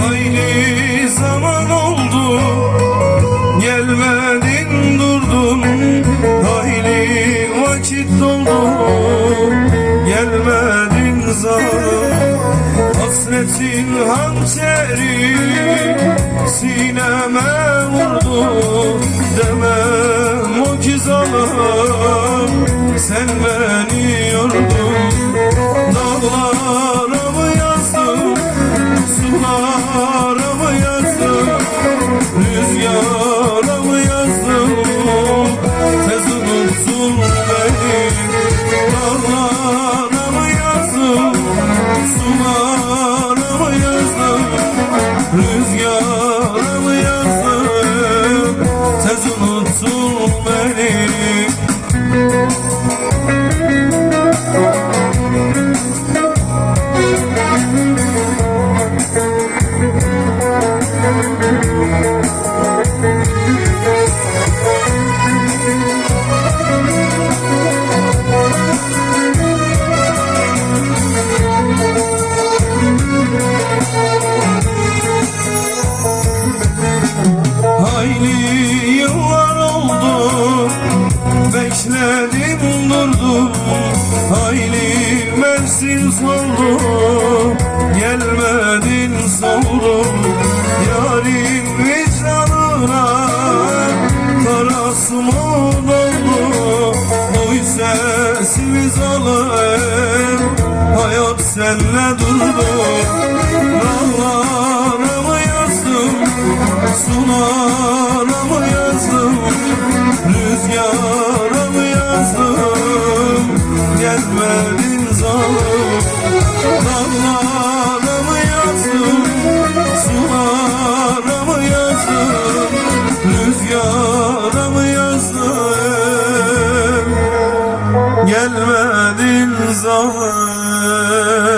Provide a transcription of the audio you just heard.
Hayli zaman oldu Gelmedin durdun. Hayli vakit doldu Gelmedin zalim Hasretin hançeri Sineme vurdu Mama. Bekledim durdum Hayli mevsim soldu Gelmedin soldum Yarim vicdanına Karası mı doldu Oy sesimiz alem Hayat senle durdu gelmedin zaman.